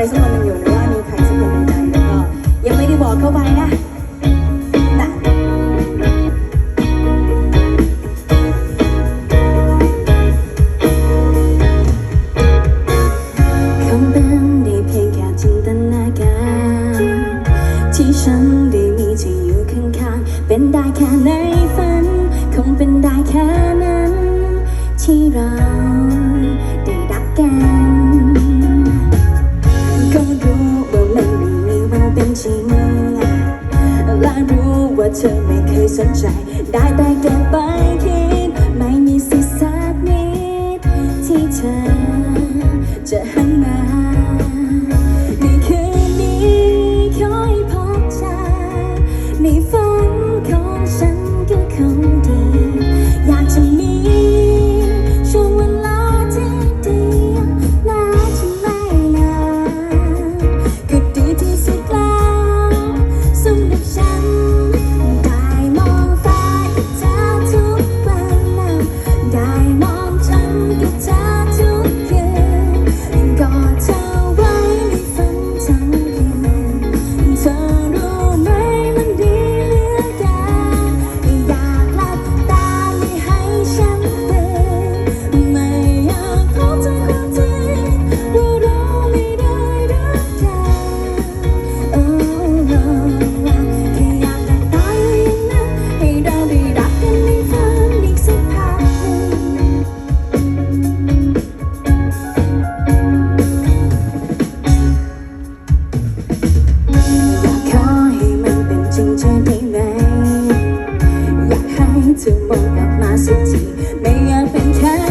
ครสักคนมันอยู่หรือว่ามีใครสักคนในึ่แล้วก็ยังไม่ได้บอกเข้าไปนะที่ฉันได้มีเธออยู่ข้างๆเป็นได้แค่ไหน เธอไม่เคยสนใจ ได้แต่เก็บไปคิด ไม่มีสิทธิ์สักนิดที่เธอจะหั ธอมองกลับมาสักทีไม่อยากเป็นแค่